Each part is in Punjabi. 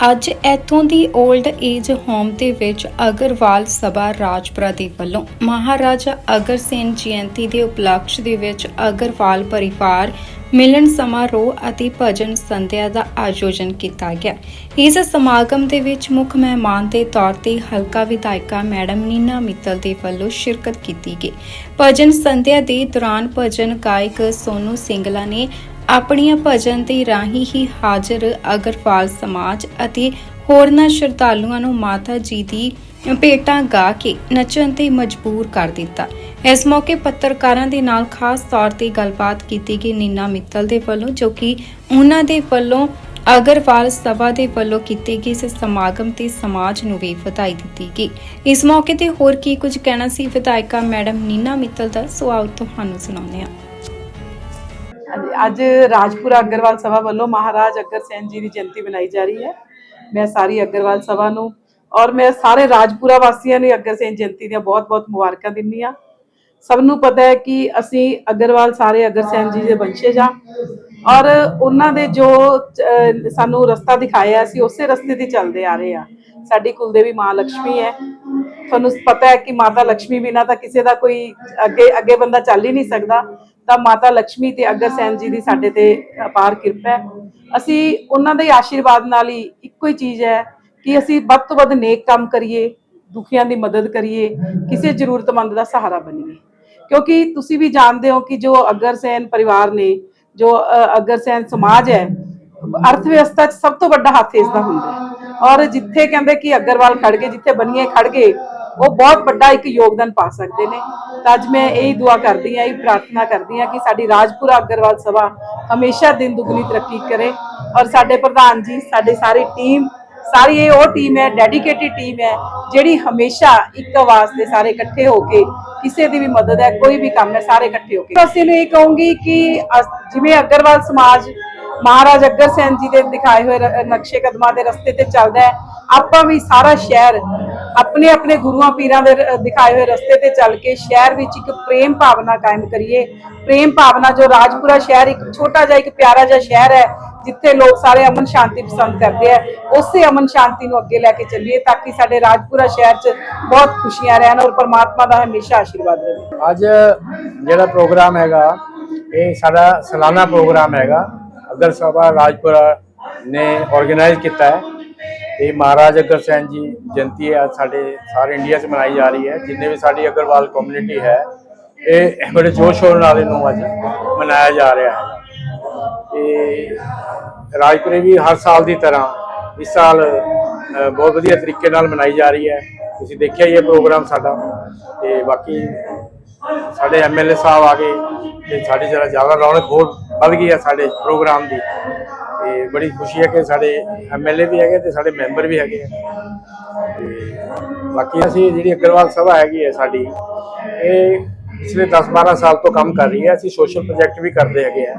ਅੱਜ ਇੱਥੋਂ ਦੀ 올ਡ ਏਜ ਹੋਮ ਦੇ ਵਿੱਚ ਅਗਰਵਾਲ ਸਭਾ ਰਾਜਪੁਰਾ ਦੇ ਵੱਲੋਂ ਮਹਾਰਾਜਾ ਅਗਰਸੈਨ ਜਯੰਤੀ ਦੇ ਉਪਲਕਸ਼ ਦੇ ਵਿੱਚ ਅਗਰਵਾਲ ਪਰਿਵਾਰ ਮਿਲਣ ਸਮਾਰੋਹ ਅਤੇ ਭਜਨ ਸੰਧਿਆ ਦਾ ਆਯੋਜਨ ਕੀਤਾ ਗਿਆ। ਇਸ ਸਮਾਗਮ ਦੇ ਵਿੱਚ ਮੁੱਖ ਮਹਿਮਾਨ ਦੇ ਤੌਰ ਤੇ ਹਲਕਾ ਵਿਧਾਇਕਾ ਮੈਡਮ ਨੀਨਾ ਮਿੱਤਲ ਦੇ ਵੱਲੋਂ ਸ਼ਿਰਕਤ ਕੀਤੀ ਗਈ। ਭਜਨ ਸੰਧਿਆ ਦੇ ਦੌਰਾਨ ਭਜਨ ਗਾਇਕ ਸੋਨੂ ਸਿੰਗਲਾ ਨੇ ਆਪਣੀਆਂ ਭਜਨ ਦੇ ਰਾਹੀਂ ਹੀ ਹਾਜ਼ਰ ਅਗਰਵਾਲ ਸਮਾਜ ਅਤੇ ਹੋਰਨਾਂ ਸ਼ਰਧਾਲੂਆਂ ਨੂੰ ਮਾਤਾ ਜੀ ਦੀ ਭੇਟਾਂ ਗਾ ਕੇ ਨੱਚਣ ਤੇ ਮਜਬੂਰ ਕਰ ਦਿੱਤਾ। ਇਸ ਮੌਕੇ ਪੱਤਰਕਾਰਾਂ ਦੇ ਨਾਲ ਖਾਸ ਤੌਰ ਤੇ ਗੱਲਬਾਤ ਕੀਤੀ ਗਈ ਨੀਨਾ ਮਿੱਤਲ ਦੇ ਵੱਲੋਂ, ਜੋ ਕਿ ਉਹਨਾਂ ਦੇ ਵੱਲੋਂ ਅਗਰਵਾਲ ਸਭਾ ਦੇ ਵੱਲੋਂ ਕੀਤੇ ਗਏ ਇਸ ਸਮਾਗਮ ਤੇ ਸਮਾਜ ਨੂੰ ਵੀ ਵਧਾਈ ਦਿੱਤੀ ਗਈ। ਇਸ ਮੌਕੇ ਤੇ ਹੋਰ ਕੀ ਕੁਝ ਕਹਿਣਾ ਸੀ? ਵਿਧਾਇਕਾ ਮੈਡਮ ਨੀਨਾ ਮਿੱਤਲ ਦਾ ਸੋ ਆਓ ਤੁਹਾਨੂੰ ਸੁਣਾਉਂਦੇ ਹਾਂ। ਅੱਜ ਰਾਜਪੁਰਾ ਅਗਰਵਾਲ ਸਭਾ ਵੱਲੋਂ ਮਹਾਰਾਜ ਅਗਰਸੈਨ ਜੀ ਦੀ ਜਯੰਤੀ ਮਨਾਈ ਜਾ ਰਹੀ ਹੈ। ਮੈਂ ਸਾਰੀ ਅਗਰਵਾਲ ਸਭਾ ਨੂੰ ਔਰ ਮੈਂ ਸਾਰੇ ਰਾਜਪੁਰਾ ਵਾਸੀਆਂ ਨੂੰ ਅਗਰਸੈਨ ਜਯੰਤੀ ਦੀਆਂ ਬਹੁਤ-ਬਹੁਤ ਮੁਬਾਰਕਾਂ ਦਿੰਦੀ ਹਾਂ। ਸਭ ਨੂੰ ਪਤਾ ਹੈ ਕਿ ਅਸੀਂ ਅਗਰਵਾਲ ਸਾਰੇ ਅਗਰਸੈਨ ਜੀ ਦੇ ਵੰਸ਼ਜ ਹਾਂ ਔਰ ਉਹਨਾਂ ਦੇ ਜੋ ਸਾਨੂੰ ਰਸਤਾ ਦਿਖਾਇਆ ਅਸੀਂ ਉਸੇ ਰਸਤੇ ਤੇ ਚੱਲਦੇ ਆ ਰਹੇ ਹਾਂ। ਸਾਡੀ ਕੁਲਦੇਵੀ ਮਾਂ ਲక్ష్ਮੀ ਹੈ। ਤੁਹਾਨੂੰ ਪਤਾ ਹੈ ਕਿ ਮਾਤਾ ਲక్ష్ਮੀ ਬਿਨਾ ਤਾਂ ਕਿਸੇ ਦਾ ਕੋਈ ਅੱਗੇ ਅੱਗੇ ਬੰਦਾ ਚੱਲ ਹੀ ਨਹੀਂ ਸਕਦਾ। ਤਾਂ ਮਾਤਾ ਲక్ష్ਮੀ ਤੇ ਅਗਰ ਸੈਨ ਜੀ ਦੀ ਸਾਡੇ ਤੇ ਅਪਾਰ ਕਿਰਪਾ ਹੈ। ਅਸੀਂ ਉਹਨਾਂ ਦੇ ਆਸ਼ੀਰਵਾਦ ਨਾਲ ਹੀ ਇੱਕੋ ਹੀ ਚੀਜ਼ ਹੈ ਕਿ ਅਸੀਂ ਵੱਧ ਤੋਂ ਵੱਧ ਨੇਕ ਕੰਮ ਕਰੀਏ, ਦੁਖੀਆਂ ਦੀ ਮਦਦ ਕਰੀਏ, ਕਿਸੇ ਜ਼ਰੂਰਤਮੰਦ ਦਾ ਸਹਾਰਾ ਬਣੀਏ। ਕਿਉਂਕਿ ਤੁਸੀਂ ਵੀ ਜਾਣਦੇ ਹੋ ਕਿ ਜੋ ਅਗਰ ਅਗਰਸੈਨ ਪਰਿਵਾਰ ਨੇ, ਜੋ ਅਗਰ ਅਗਰਸੈਨ ਸਮਾਜ ਹੈ, ਅਰਥ ਵਿਵਸਥਾ 'ਚ ਸਭ ਤੋਂ ਵੱਡਾ ਹੱਥ ਇਸ ਦਾ ਹੁੰਦਾ ਹੈ। ਔਰ ਜਿੱਥੇ ਕਹਿੰਦੇ ਕਿ ਅਗਰਵਾਲ ਖੜ ਗਏ, ਜਿੱਥੇ ਬਣੀਏ ਖੜ ਗਏ, ਉਹ ਬਹੁਤ ਵੱਡਾ ਇੱਕ ਯੋਗਦਾਨ ਪਾ ਸਕਦੇ ਨੇ। ਤਾਂ ਅੱਜ ਮੈਂ ਇਹੀ ਦੁਆ ਕਰਦੀ ਹਾਂ, ਇਹ ਪ੍ਰਾਰਥਨਾ ਕਰਦੀ ਹਾਂ ਕਿ ਸਾਡੀ ਰਾਜਪੁਰਾ ਅਗਰਵਾਲ ਸਭਾ ਹਮੇਸ਼ਾ ਦਿਨ ਦੁਗਣੀ ਤਰੱਕੀ ਕਰੇ ਔਰ ਸਾਡੇ ਪ੍ਰਧਾਨ ਜੀ, ਸਾਡੇ ਸਾਰੀ ਟੀਮ, ਸਾਰੀ ਇਹ ਉਹ ਟੀਮ ਹੈ, ਡੈਡੀਕੇਟਿਡ ਟੀਮ ਹੈ, ਜਿਹੜੀ ਹਮੇਸ਼ਾ ਇੱਕ ਆਵਾਜ਼ ਦੇ ਸਾਰੇ ਇਕੱਠੇ ਹੋ ਕੇ ਕਿਸੇ ਦੀ ਵੀ ਮਦਦ ਹੈ, ਕੋਈ ਵੀ ਕੰਮ ਹੈ, ਸਾਰੇ ਇਕੱਠੇ ਹੋ ਕੇ। ਅਸੀਂ ਨੂੰ ਇਹ ਕਹੂੰਗੀ ਕਿ ਅਸ- ਜਿਵੇਂ ਅਗਰਵਾਲ ਸਮਾਜ ਮਹਾਰਾਜ ਅਗਰ ਅਗਰਸੈਨ ਜੀ ਦੇ ਦਿਖਾਏ ਹੋਏ ਨਕਸ਼ੇ ਕਦਮਾਂ ਦੇ ਰਸਤੇ ਤੇ ਚੱਲਦਾ ਹੈ, ਆਪਾਂ ਵੀ ਸਾਰਾ ਸ਼ਹਿਰ ਆਪਣੇ ਆਪਣੇ ਗੁਰੂਆਂ ਪੀਰਾਂ ਦੇ ਦਿਖਾਏ ਹੋਏ ਰਸਤੇ ਤੇ ਚੱਲ ਕੇ ਸ਼ਹਿਰ ਵਿੱਚ ਇੱਕ ਪ੍ਰੇਮ ਭਾਵਨਾ ਕਾਇਮ ਕਰੀਏ। ਪ੍ਰੇਮ ਭਾਵਨਾ ਜੋ ਰਾਜਪੁਰਾ ਸ਼ਹਿਰ ਇੱਕ ਛੋਟਾ ਜਿਹਾ, ਇੱਕ ਪਿਆਰਾ ਜਿਹਾ ਸ਼ਹਿਰ ਹੈ, ਜਿੱਥੇ ਲੋਕ ਸਾਰੇ ਅਮਨ ਸ਼ਾਂਤੀ ਪਸੰਦ ਕਰਦੇ ਆ। ਉਸੇ ਅਮਨ ਸ਼ਾਂਤੀ ਨੂੰ ਅੱਗੇ ਲੈ ਕੇ ਚੱਲੀਏ ਤਾਂ ਕਿ ਸਾਡੇ ਰਾਜਪੁਰਾ ਸ਼ਹਿਰ 'ਚ ਬਹੁਤ ਖੁਸ਼ੀਆਂ ਰਹਿਣ ਔਰ ਪਰਮਾਤਮਾ ਦਾ ਹਮੇਸ਼ਾ ਆਸ਼ੀਰਵਾਦ ਰਹੇ। ਅੱਜ ਜਿਹੜਾ ਪ੍ਰੋਗਰਾਮ ਹੈਗਾ, ਇਹ ਸਾਡਾ ਸਾਲਾਨਾ ਪ੍ਰੋਗਰਾਮ ਹੈਗਾ। ਅਗਰ ਸਭਾ ਰਾਜਪੁਰਾ ਨੇ ਆਰਗੇਨਾਈਜ਼ ਕੀਤਾ ਹੈ ਇਹ ਮਹਾਰਾਜ ਅਗਰਸੈਨ ਜੀ, ਜਯੰਤੀ ਹੈ, ਅੱਜ ਸਾਡੇ ਸਾਰੇ ਇੰਡੀਆ 'ਚ ਮਨਾਈ ਜਾ ਰਹੀ ਹੈ, ਜਿੰਨੇ ਵੀ ਸਾਡੀ ਅਗਰਵਾਲ ਕਮਿਊਨਿਟੀ ਹੈ, ਇਹ ਬੜੇ ਜੋਸ਼ ਸ਼ੋਰ ਨਾਲ ਇਹਨੂੰ ਅੱਜ ਮਨਾਇਆ ਜਾ ਰਿਹਾ ਹੈ। ਤੇ ਰਾਜਪੁਰੇ ਵੀ ਹਰ ਸਾਲ ਦੀ ਤਰ੍ਹਾਂ ਇਸ ਸਾਲ ਬਹੁਤ ਵਧੀਆ ਤਰੀਕੇ ਨਾਲ ਮਨਾਈ ਜਾ ਰਹੀ ਹੈ। ਤੁਸੀਂ ਦੇਖਿਆ ਹੀ ਇਹ ਪ੍ਰੋਗਰਾਮ ਸਾਡਾ। ਤੇ ਬਾਕੀ ਸਾਡੇ ਐਮਐਲਏ ਸਾਹਿਬ ਆ ਗਏ, ਤੇ ਸਾਡੀ ਜਰਾ ਜ਼ਿਆਦਾ ਰੌਣਕ ਹੋਰ ਵੱਧ ਗਈ ਆ ਸਾਡੇ ਪ੍ਰੋਗਰਾਮ ਦੀ। ਤੇ ਬੜੀ ਖੁਸ਼ੀ ਹੈ ਕਿ ਸਾਡੇ ਐਮਐਲਏ ਵੀ ਹੈਗੇ ਤੇ ਸਾਡੇ ਮੈਂਬਰ ਵੀ ਹੈਗੇ ਆ। ਤੇ ਬਾਕੀ ਅਸੀਂ ਜਿਹੜੀ ਅਗਰਵਾਲ ਸਭਾ ਹੈਗੀ ਹੈ ਸਾਡੀ, ਇਹ ਪਿਛਲੇ 10-12 ਸਾਲ ਤੋਂ ਕੰਮ ਕਰ ਰਹੀ ਹੈ। ਅਸੀਂ ਸੋਸ਼ਲ ਪ੍ਰੋਜੈਕਟ ਵੀ ਕਰਦੇ ਹੈਗੇ ਆ।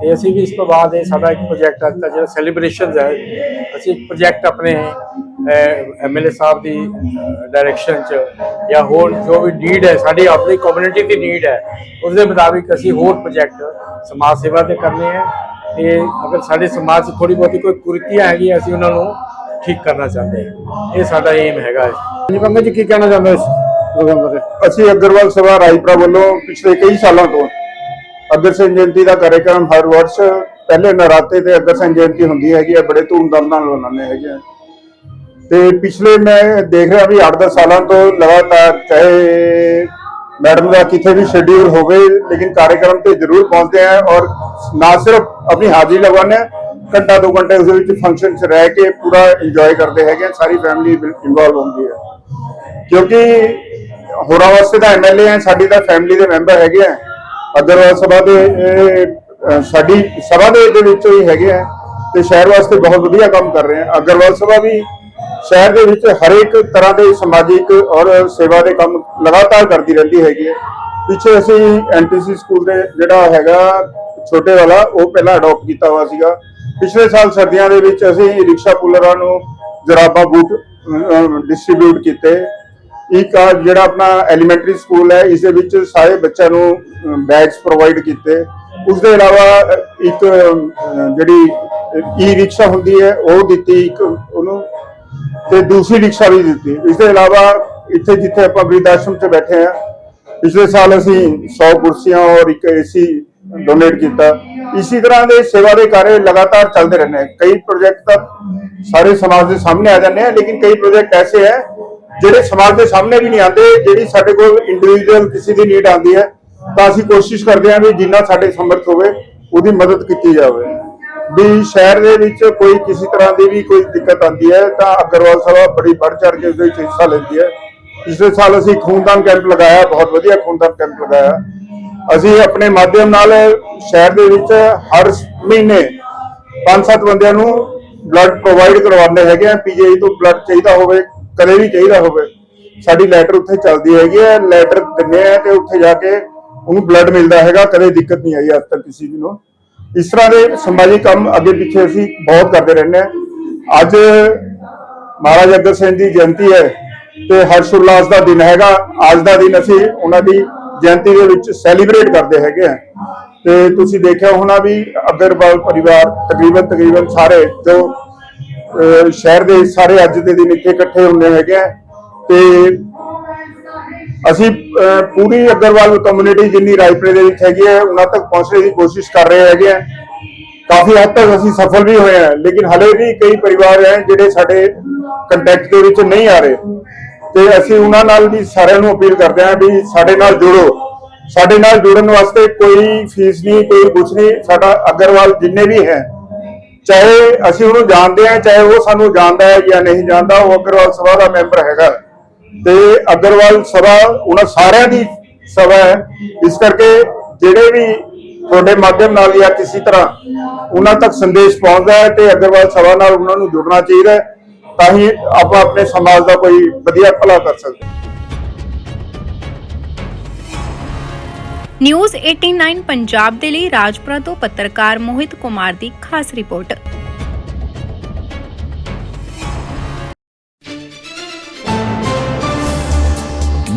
ਤੇ ਅਸੀਂ ਵੀ ਇਸ ਤੋਂ ਬਾਅਦ ਇਹ ਸਾਡਾ ਇੱਕ ਪ੍ਰੋਜੈਕਟ ਅੱਜ ਦਾ ਜਿਹੜਾ ਸੈਲੀਬ੍ਰੇਸ਼ਨਸ ਹੈ, ਅਸੀਂ ਇੱਕ ਪ੍ਰੋਜੈਕਟ ਆਪਣੇ ਐਮਐਲਏ ਸਾਹਿਬ ਦੀ ਡਾਇਰੈਕਸ਼ਨ ਚ ਜਾਂ ਹੋਰ ਜੋ ਵੀ ਨੀਡ ਹੈ, ਸਾਡੀ ਆਪਣੀ ਕਮਿਊਨਿਟੀ ਦੀ ਨੀਡ ਹੈ ਉਸ ਦੇ ਮੁਤਾਬਿਕ ਅਸੀਂ ਹੋਰ ਪ੍ਰੋਜੈਕਟ ਸਮਾਜ ਸੇਵਾ ਦੇ ਕਰਨੇ ਹੈ ਤੇ ਅਗਰ ਸਾਡੇ ਸਮਾਜ 'ਚ ਥੋੜੀ ਬਹੁਤੀ ਕੋਈ ਕੁਰੀਤੀਆਂ ਹੈਗੀਆਂ, ਅਸੀਂ ਉਹਨਾਂ ਨੂੰ ਠੀਕ ਕਰਨਾ ਚਾਹੁੰਦੇ ਹਾਂ। ਇਹ ਸਾਡਾ ਏਮ ਹੈਗਾ ਜੀ ਪੰਕਜ ਜੀ, ਕੀ ਕਹਿਣਾ ਚਾਹੁੰਦੇ ਹੋ ਅਸੀਂ ਅਗਰਵਾਲ ਸਭਾ ਰਾਜਪੁਰਾ ਵੱਲੋਂ ਪਿਛਲੇ ਕਈ ਸਾਲਾਂ ਤੋਂ ਅਗਰ ਸਿੰਘ ਜਯੰਤੀ ਦਾ ਕਾਰਜਕ੍ਰਮ ਹਰ ਵਰਸ਼ ਪਹਿਲੇ ਨਰਾਤੇ ਤੇ ਸਿੰਘ ਜਯੰਤੀ ਹੁੰਦੀ ਹੈਗੀ ਹੈ, ਬੜੇ ਧੂਮਧਾਮ ਨਾਲ ਮਨਾਉਂਦੇ ਹੈਗੇ ਆ। ਤੇ ਪਿਛਲੇ ਮੈਂ ਦੇਖ ਰਿਹਾ ਵੀ 8-10 ਸਾਲਾਂ ਤੋਂ ਲਗਾਤਾਰ ਚਾਹੇ ਮੈਡਮ ਦਾ ਕਿਤੇ ਵੀ ਸ਼ੈਡਿਊਲ ਹੋਵੇ, ਲੇਕਿਨ ਕਾਰਜਕ੍ਰਮ ਤੇ ਜ਼ਰੂਰ ਪਹੁੰਚਦੇ ਆ ਔਰ ਨਾ ਸਿਰਫ ਆਪਣੀ ਹਾਜ਼ਰੀ ਲਗਵਾਉਂਦੇ ਆ ਘੰਟਾ ਦੋ ਘੰਟੇ ਉਸ ਵਿੱਚ ਫੰਕਸ਼ਨ 'ਚ ਰਹਿ ਕੇ ਪੂਰਾ ਇੰਜੋਏ ਕਰਦੇ ਹੈਗੇ ਆ ਸਾਰੀ ਫੈਮਿਲੀ ਇਨਵੋਲਵ ਹੁੰਦੀ ਹੈ। ਕਿਉਂਕਿ ਹੋਰਾਂ ਵਾਸਤੇ ਤਾਂ ਐਮਐਲਏ ਹੈ, ਸਾਡੀ ਤਾਂ ਫੈਮਿਲੀ ਦੇ ਮੈਂਬਰ ਹੈਗੇ ਆ ਅਗਰਵਾਲ ਸਭਾ ਦੇ ਸਾਡੀ ਸਭਾ ਦੇ ਦੇ ਵਿੱਚੋਂ ਹੀ ਹੈਗੇ ਆ ਤੇ ਸ਼ਹਿਰ ਵਾਸਤੇ ਬਹੁਤ ਵਧੀਆ ਕੰਮ ਕਰ ਰਹੇ ਆ ਅਗਰਵਾਲ ਸਭਾ ਵੀ ਸ਼ਹਿਰ ਦੇ ਵਿੱਚ ਹਰੇਕ ਤਰ੍ਹਾਂ ਦੇ ਸਮਾਜਿਕ ਔਰ ਸੇਵਾ ਦੇ ਕੰਮ ਲਗਾਤਾਰ ਕਰਦੀ ਰਹਿੰਦੀ ਹੈਗੀ ਹੈ। ਪਿੱਛੇ ਅਸੀਂ ਐਨਟੀਸੀ ਸਕੂਲ ਦੇ ਜਿਹੜਾ ਹੈਗਾ ਛੋਟੇ ਵਾਲਾ, ਉਹ ਪਹਿਲਾਂ ਅਡਾਪਟ ਕੀਤਾ ਹੋਇਆ ਸੀਗਾ। ਪਿਛਲੇ ਸਾਲ ਸਰਦੀਆਂ ਦੇ ਵਿੱਚ ਅਸੀਂ ਰਿਕਸ਼ਾ ਪੁਲਰਾਂ ਨੂੰ ਜਰਾਬਾ ਬੂਟ ਡਿਸਟ੍ਰੀਬਿਊਟ ਕੀਤੇ। ਇੱਕ ਜਿਹੜਾ ਆਪਣਾ ਐਲੀਮੈਂਟਰੀ ਸਕੂਲ ਹੈ, ਇਸ ਦੇ ਵਿੱਚ ਸਾਰੇ ਬੱਚਿਆਂ ਨੂੰ ਬੈਗਸ ਪ੍ਰੋਵਾਈਡ ਕੀਤੇ। ਉਸ ਦੇ ਇਲਾਵਾ ਇੱਕ ਜਿਹੜੀ ਈ ਰਿਕਸ਼ਾ ਹੁੰਦੀ ਹੈ, ਉਹ ਦਿੱਤੀ ਇੱਕ ਉਹਨੂੰ। ਤੇ ਦੂਸਰੀ ਰਿਕਸ਼ਾ ਵੀ ਦਿੱਤੀ। ਇਸ ਦੇ ਇਲਾਵਾ ਇੱਥੇ ਜਿੱਥੇ ਆਪਾਂ ਬ੍ਰਿਧ ਆਸ਼ਰਮ 'ਚ ਬੈਠੇ ਆ ਪਿਛਲੇ ਸਾਲ ਅਸੀਂ 100 ਕੁਰਸੀਆਂ ਔਰ ਇੱਕ ਏਸੀ ਡੋਨੇਟ ਕੀਤਾ। ਇਸੇ ਤਰ੍ਹਾਂ ਦੇ ਸੇਵਾ ਦੇ ਕਾਰਜ ਲਗਾਤਾਰ ਚੱਲਦੇ ਰਹਿੰਦੇ ਕਈ ਪ੍ਰੋਜੈਕਟ ਤਾਂ ਸਾਰੇ ਸਮਾਜ ਦੇ ਸਾਹਮਣੇ ਆ ਜਾਂਦੇ ਆ ਲੇਕਿਨ ਕਈ ਪ੍ਰੋਜੈਕਟ ਐਸੇ ਹੈ ਜਿਹੜੇ ਸਮਾਜ ਦੇ ਸਾਹਮਣੇ ਵੀ ਨਹੀਂ ਆਉਂਦੇ, ਜਿਹੜੀ ਸਾਡੇ ਕੋਲ ਇੰਡੀਵਿਜੂਅਲ ਕਿਸੇ ਦੀ ਨੀਡ ਆਉਂਦੀ ਹੈ, ਤਾਂ ਅਸੀਂ ਕੋਸ਼ਿਸ਼ ਕਰਦੇ ਹਾਂ ਵੀ ਜਿੰਨਾ ਸਾਡੇ ਸਮਰਥ ਹੋਵੇ, ਉਹਦੀ ਮਦਦ ਕੀਤੀ ਜਾਵੇ। ਵੀ ਸ਼ਹਿਰ ਦੇ ਵਿੱਚ ਕੋਈ ਕਿਸੇ ਤਰ੍ਹਾਂ ਦੀ ਵੀ ਕੋਈ ਦਿੱਕਤ ਆਉਂਦੀ ਹੈ, ਤਾਂ ਅਗਰਵਾਲ ਸਭਾ ਬੜੀ ਵੱਧ ਚੜ ਕੇ ਉਹਦੇ ਵਿੱਚ ਹਿੱਸਾ ਲੈਂਦੀ ਹੈ। ਪਿਛਲੇ ਸਾਲ ਅਸੀਂ ਖੂਨਦਾਨ ਕੈਂਪ ਲਗਾਇਆ, ਬਹੁਤ ਵਧੀਆ ਖੂਨਦਾਨ ਕੈਂਪ ਲਗਾਇਆ। ਅਸੀਂ ਆਪਣੇ ਮਾਧਿਅਮ ਨਾਲ ਸ਼ਹਿਰ ਦੇ ਵਿੱਚ ਹਰ ਮਹੀਨੇ ਪੰਜ ਸੱਤ ਬੰਦਿਆਂ ਨੂੰ ਬਲੱਡ ਪ੍ਰੋਵਾਈਡ ਕਰਵਾਉਂਦੇ ਹੈਗੇ ਆ ਪੀਜੀਆਈ ਤੋਂ ਬਲੱਡ ਚਾਹੀਦਾ ਹੋਵੇ, ਕਦੇ ਵੀ ਚਾਹੀਦਾ ਹੋਵੇ। ਸਾਡੀ ਲੈਟਰ ਉੱਥੇ ਚੱਲਦੀ ਹੈਗੀ ਹੈ ਲੈਟਰ ਦਿੰਨੇ ਆ ਤੇ ਉੱਥੇ ਜਾ ਕੇ ਉਹਨੂੰ ਬਲੱਡ ਮਿਲਦਾ ਹੈਗਾ, ਕਦੇ ਦਿੱਕਤ ਨਹੀਂ ਆਈ ਅੱਜ ਤੱਕ ਕਿਸੇ ਵੀ ਨੂੰ। ਇਸ ਤਰ੍ਹਾਂ ਦੇ ਸਮਾਜਿਕ ਕੰਮ ਅੱਗੇ ਪਿੱਛੇ ਅਸੀਂ ਬਹੁਤ ਕਰਦੇ ਰਹਿੰਦੇ ਹਾਂ। ਅੱਜ ਮਹਾਰਾਜ ਅਗਰ ਸਿੰਘ ਦੀ ਜਯੰਤੀ ਹੈ ਤੇ ਹਰਸ਼ ਉਲਾਸ ਦਾ ਦਿਨ ਹੈਗਾ। ਅੱਜ ਦਾ ਦਿਨ ਅਸੀਂ ਉਹਨਾਂ ਦੀ ਜਯੰਤੀ ਦੇ ਵਿੱਚ ਸੈਲੀਬ੍ਰੇਟ ਕਰਦੇ ਹੈਗੇ ਆ ਤੇ ਤੁਸੀਂ ਦੇਖਿਆ ਹੋਣਾ ਵੀ ਅਗਰਵਾਲ ਪਰਿਵਾਰ ਤਕਰੀਬਨ ਤਕਰੀਬਨ ਸਾਰੇ ਜੋ ਸ਼ਹਿਰ ਦੇ ਸਾਰੇ ਅੱਜ ਦੇ ਦਿਨ ਇੱਥੇ ਇਕੱਠੇ ਹੁੰਦੇ ਹੈਗੇ ਆ। ਤੇ ਅਸੀਂ ਪੂਰੀ ਅਗਰਵਾਲ ਕਮਿਊਨਿਟੀ ਜਿੰਨੀ ਰਾਜਪੁਰੇ ਦੇ ਵਿੱਚ ਹੈਗੀ ਹੈ, ਉਹਨਾਂ ਤੱਕ ਪਹੁੰਚਣ ਦੀ ਕੋਸ਼ਿਸ਼ ਕਰ ਰਹੇ ਹੈਗੇ ਆ ਕਾਫੀ ਹੱਦ ਤੱਕ ਅਸੀਂ ਸਫਲ ਵੀ ਹੋਏ ਹਾਂ, ਲੇਕਿਨ ਹਲੇ ਵੀ ਕਈ ਪਰਿਵਾਰ ਹੈ ਜਿਹੜੇ ਸਾਡੇ ਕੰਟੈਕਟ ਦੇ ਵਿੱਚ ਨਹੀਂ ਆ ਰਹੇ। ਤੇ ਅਸੀਂ ਉਹਨਾਂ ਨਾਲ ਵੀ ਸਾਰਿਆਂ ਨੂੰ ਅਪੀਲ ਕਰਦੇ ਹਾਂ ਵੀ ਸਾਡੇ ਨਾਲ ਜੁੜੋ। ਸਾਡੇ ਨਾਲ ਜੁੜਨ ਵਾਸਤੇ ਕੋਈ ਫੀਸ ਨਹੀਂ, ਕੋਈ ਕੁਝ ਨਹੀਂ। ਸਾਡਾ ਅਗਰਵਾਲ ਜਿੰਨੇ ਵੀ ਹੈ, ਚਾਹੇ ਅਸੀਂ ਉਹਨੂੰ ਜਾਣਦੇ ਹਾਂ, ਚਾਹੇ ਉਹ ਸਾਨੂੰ ਜਾਣਦਾ ਹੈ ਜਾਂ ਨਹੀਂ ਜਾਣਦਾ, ਉਹ ਅਗਰਵਾਲ ਸਭਾ ਦਾ ਮੈਂਬਰ ਹੈਗਾ। ਤੇ ਅਗਰਵਾਲ ਸਭਾ ਉਹਨਾਂ ਸਾਰਿਆਂ ਦੀ ਸਭਾ ਹੈ। ਇਸ ਕਰਕੇ ਜਿਹੜੇ ਵੀ ਤੁਹਾਡੇ ਮਾਧਿਅਮ ਨਾਲ ਜਾਂ ਕਿਸੇ ਤਰ੍ਹਾਂ ਉਹਨਾਂ ਤੱਕ ਸੰਦੇਸ਼ ਪਹੁੰਚਦਾ ਹੈ ਤੇ ਅਗਰਵਾਲ ਸਭਾ ਨਾਲ ਉਹਨਾਂ ਨੂੰ ਜੁੜਨਾ ਚਾਹੀਦਾ ਹੈ ਤਾਂ ਹੀ ਆਪਾਂ ਆਪਣੇ ਸਮਾਜ ਦਾ ਕੋਈ ਵਧੀਆ ਭਲਾ ਕਰ ਸਕਦੇ ਨਿਊਜ਼ 89 ਪੰਜਾਬ ਦੇ ਲਈ ਰਾਜਪੁਰਾ ਤੋਂ ਪੱਤਰਕਾਰ ਮੋਹਿਤ ਕੁਮਾਰ ਦੀ ਖਾਸ ਰਿਪੋਰਟ।